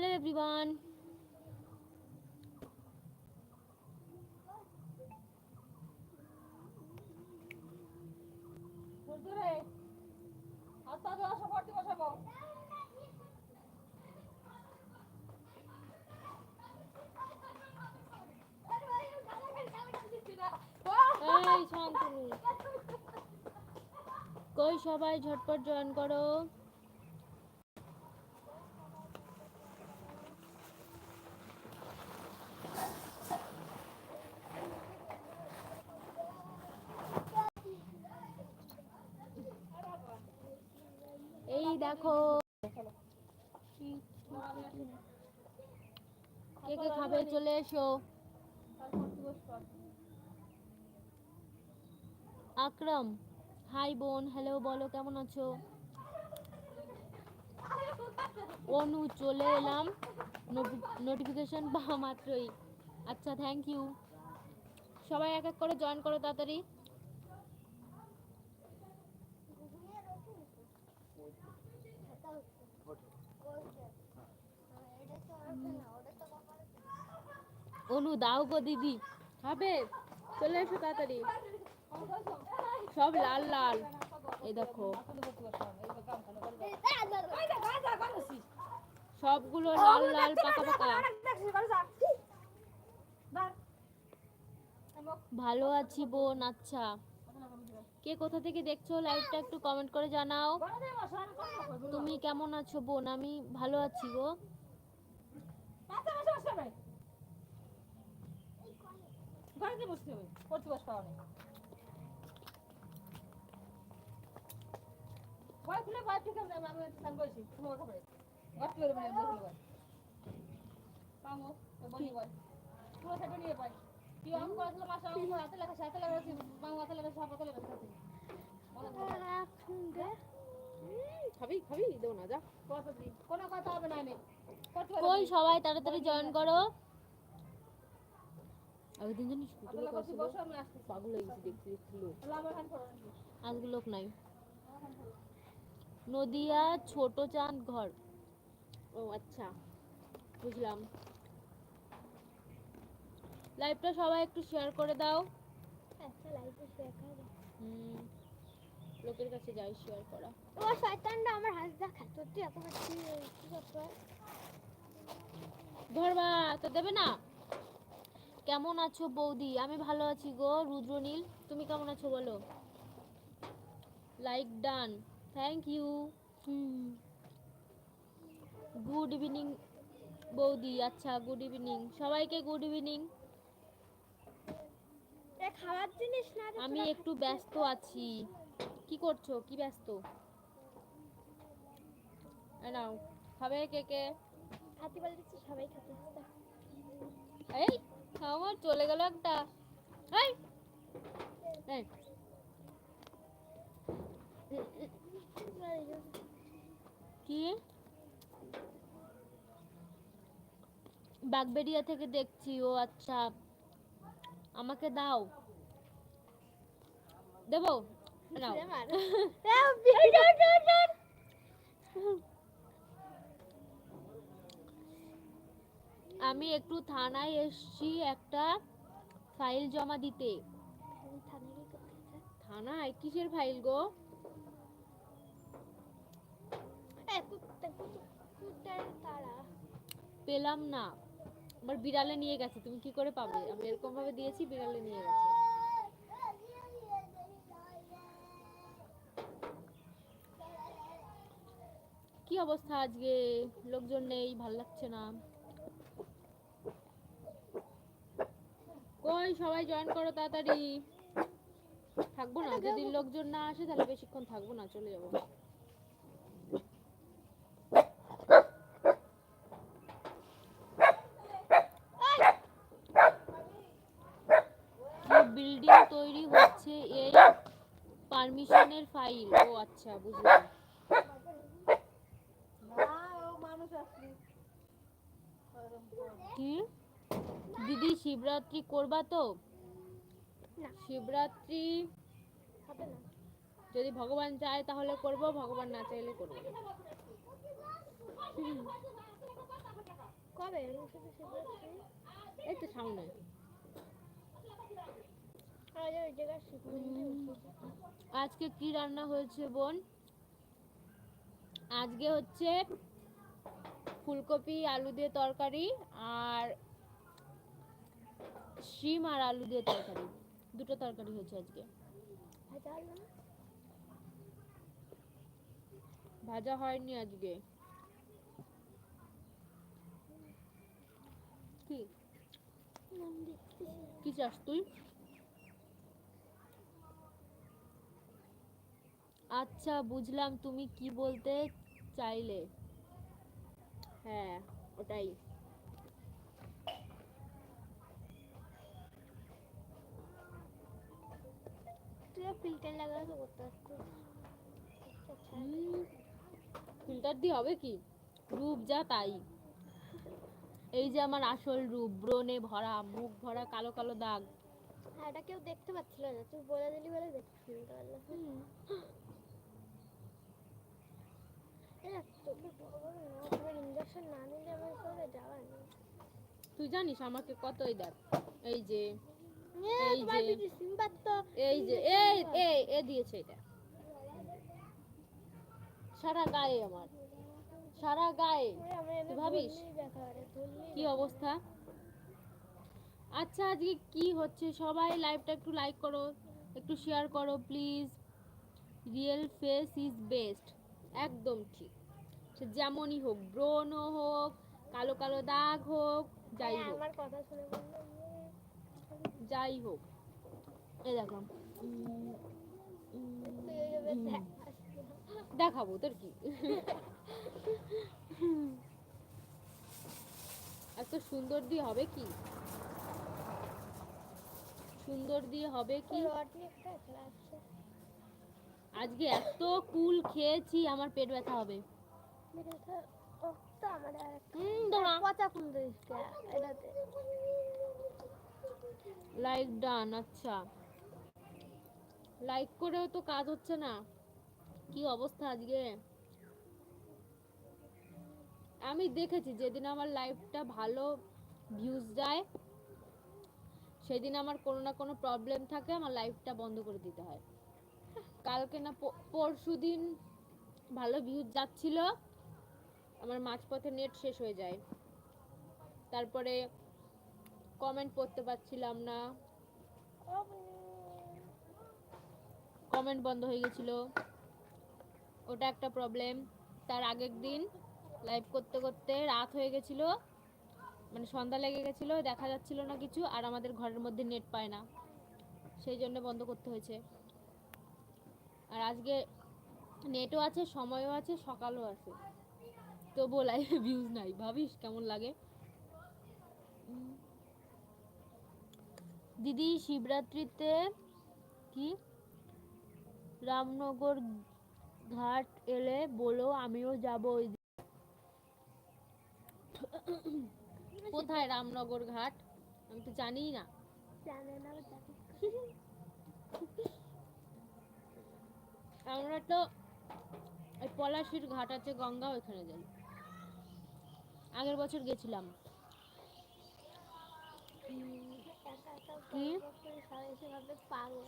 Hello everyone কই সবাই? ঝটপট জয়েন করো। দেখো। কে কে খাবে? চলে এসো। আকরাম হাই বোন হ্যালো বলো, কেমন আছো? অনু, চলে এলাম। নোটিফিকেশন পাওয়া মাত্রই। আচ্ছা থ্যাংক ইউ সবাই এক এক করে জয়েন করো তাড়াতাড়ি। অনু দাও গো দিদি। হবে? চলে এসো তাড়াতাড়ি। সব লাল লাল। এই দেখো। সবগুলো লাল লাল, পাকা পাকা। ভালো আছি বোন আচ্ছা। কে কোথা থেকে দেখছ? লাইভটা একটু কমেন্ট করে জানাও। তুমি কেমন আছো বোন? আমি ভালো আছি গো। সেটা নিয়ে বই কই সবাই তাড়াতাড়ি জয়েন করো। দিন জানিস পাগল হয়ে গেছি দেখছি লোক। আজকে লোক নাই। নদিয়া ছোট চাঁদ ঘর। ও আচ্ছা। বুঝলাম। লাইভটা সবাই একটু শেয়ার করে দাও। আচ্ছা লাইভে শেয়ার করে হুম লোকের কাছে যাই শেয়ার করা। ও শয়তানটা আমার হাত দেখা সত্যি এত বেশি কি করতে ধরবা তো দেবে না? কেমন আছো বৌদি? আমি ভালো আছি গো রুদ্রনীল। তুমি কেমন আছো বলো? Like done thank you good evening বৌদি। আচ্ছা গুড ইভিনিং সবাইকে গুড ইভিনিং এ খাওয়ার জিনিস না আমি একটু ব্যস্ত আছি। কি করছ? কি ব্যস্ত? নাও খাবে কে কে? হাতি বলে দিচ্ছি সবাই খেতে এই আমার চলে গেল একটা। এই এই। কি? বাগবেরিয়া থেকে দেখছি ও আচ্ছা। আমাকে দাও। দেবো? নাও। আমি একটু থানায় এসছি একটা ফাইল জমা দিতে। থানায়? কিসের ফাইল গো। পেলাম না। আমার বিড়ালে নিয়ে গেছে তুমি কি করে পাবে? আমি এরকম ভাবে দিয়েছি বিড়ালে নিয়ে গেছে। কি অবস্থা আজকে? লোকজন নেই ভালো লাগছে না। কই সবাই জয়েন করো তাড়াতাড়ি। থাকব না যদি লোকজন না আসে তাহলে বেশিক্ষণ থাকব না চলে যাব বিল্ডিং তৈরি হচ্ছে এই পারমিশনের ফাইল ও আচ্ছা বুঝলাম। দিদি শিবরাত্রি করবা তো? শিবরাত্রি যদি ভগবান চায় তাহলে করব ভগবান না চাইলে করব কবে? এই তো সামনে। আজকে কি রান্না হয়েছে বোন? আজকে হচ্ছে ফুলকপি আলু দিয়ে তরকারি আর শিম আর আলু দিয়ে তরকারি। দুটো তরকারি হয়েছে আজকে। ভাজা হয়নি আজকে। কি? কি চাস তুই? আচ্ছা বুঝলাম তুমি কি বলতে চাইলে। হ্যাঁ ওটাই। ফিল্টার লাগালে করতে ফিল্টার দিয়ে হবে কি? রূপ যা তাই। এই যে আমার আসল রূপ ব্রণে ভরা মুখ ভরা কালো কালো দাগ। হ্যাঁ এটা কেউ দেখতে পাচ্ছিল না। তুই বলে দিলি বলে দেখতে পারলাম তোকে বড় বড় না ইঞ্জেকশন না নিলে আমার করে যাওয়ার নেই তুই জানিস আমাকে কতই দেখ। এই যে এই যে- এই যে এই এই এ দিয়েছে এটা। সারা গায়ে আমার। সারা গায়ে। তুই ভাবিস? কি অবস্থা? আচ্ছা আজকে কি হচ্ছে? সবাই লাইভটা একটু লাইক করো একটু শেয়ার করো please real face is best একদম ঠিক। সে যেমনই হোক ব্রণ হোক কালো কালো দাগ হোক যাই হোক। আমার কথা শুনে বলল যাই হোক। এই দেখো। দেখাবো তোর কি? এত সুন্দর দিয়ে হবে কি? সুন্দর দিয়ে হবে কি? আজকে এত কুল খেয়েছি আমার পেট ব্যথা হবে। লাইক ডান আচ্ছা। লাইক করেও তো কাজ হচ্ছে না। কি অবস্থা আজকে? আমি দেখেছি যেদিন আমার লাইফটা ভালো ভিউজ যায় সেদিন আমার কোনো না কোনো প্রবলেম থাকে আমার লাইফটা বন্ধ করে দিতে হয়। কালকে না পরশু দিন ভালো ভিউজ যাচ্ছিল। আমার মাঝপথে নেট শেষ হয়ে যায়। তারপরে কমেন্ট পড়তে পারছিলাম না। কমেন্ট বন্ধ হয়ে গেছিল। ওটা একটা প্রবলেম তার আগের দিন লাইভ করতে করতে রাত হয়ে গেছিল। মানে সন্ধ্যা লেগে গেছিল, দেখা যাচ্ছিল না কিছু, আর আমাদের ঘরের মধ্যে নেট পায় না। সেই জন্য বন্ধ করতে হয়েছে। আর আজকে নেটও আছে, সময়ও আছে, সকালও আছে। তবুও লাইভে ভিউজ নাই। ভাবিস কেমন লাগে? দিদি শিবরাত্রিতে কি? রামনগর ঘাট এলে বলো আমিও যাব ওই। কোথায় রামনগর ঘাট? আমি তো জানি না। আমরা তো ওই পলাশির ঘাট আছে গঙ্গা ওইখানে যাই। আগের বছর গেছিলাম।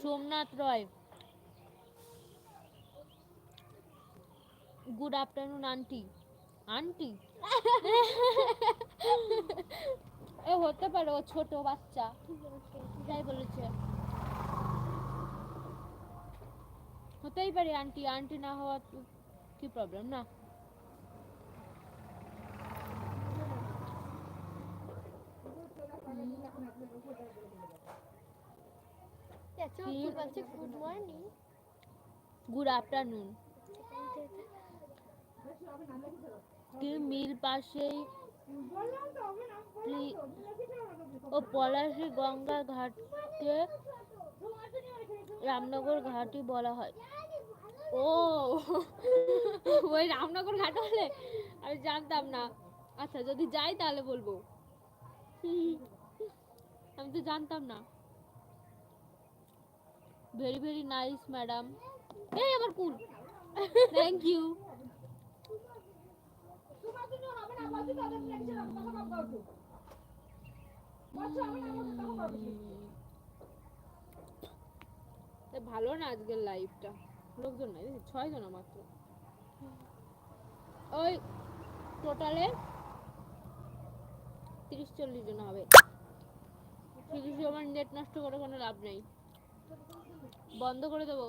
Somnath Roy. Good afternoon aunty aunty এ, হতে পারে, ও ছোট বাচ্চা। যাই বলেছে। হতেই পারে আন্টি আন্টি না হওয়া কি প্রবলেম না এত কি? ফুল বলছে গুড মর্নিং গুড আফটারনুন কি মিল পাশেই ও পলাশী গঙ্গা ঘাটকে রামনগর ঘাটই বলা হয় ও ওই রামনগর ঘাট বলে আমি জানতাম না আচ্ছা যদি যাই তাহলে বলব আমি তো জানতাম না। ভেরি ভেরি নাইস ম্যাডাম এই আমার কুল। থ্যাংক ইউ ভালো না আজকের লাইভটা লোকজন নাই ছয় জন মাত্র। ওই টোটালে তিরিশ চল্লিশ জন হবে। তিরিশ আমার নেট নষ্ট করে কোনো লাভ নেই। বন্ধ করে দেবো?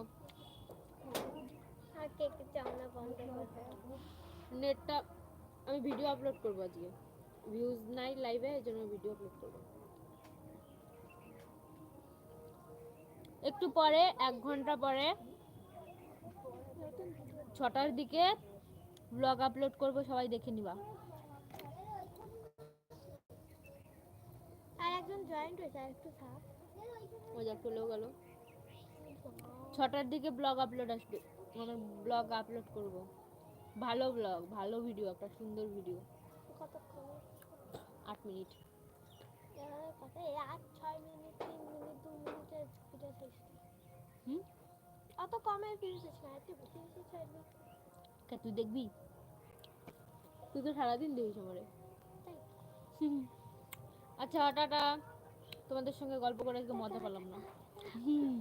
নেটটা আমি ভিডিও আপলোড করব আজকে। ভিউজ নাই লাইভে এই জন্য ভিডিও আপলোড করব। একটু পরে এক ঘণ্টা পরে ছটার দিকে ব্লগ আপলোড করব সবাই দেখে নিবা। একজন জয়েন্ট হয়েছে আর একটু থাক। চলেও গেল। ছটার দিকে ব্লগ আপলোড আসবে। আমার ব্লগ আপলোড করব। ভালো ব্লগ ভালো ভিডিও একটা সুন্দর ভিডিও আট মিনিট। আট ছয় মিনিট তিন মিনিট দু মিনিটের ভিডিও শেষ হুম? অত ভিডিও শেষ না একটু তুই দেখবি? তুই তো সারাদিন দেখিস আমারে। তাই। আচ্ছা টাটা। তোমাদের সঙ্গে গল্প করে একটু মজা পেলাম না। হুম।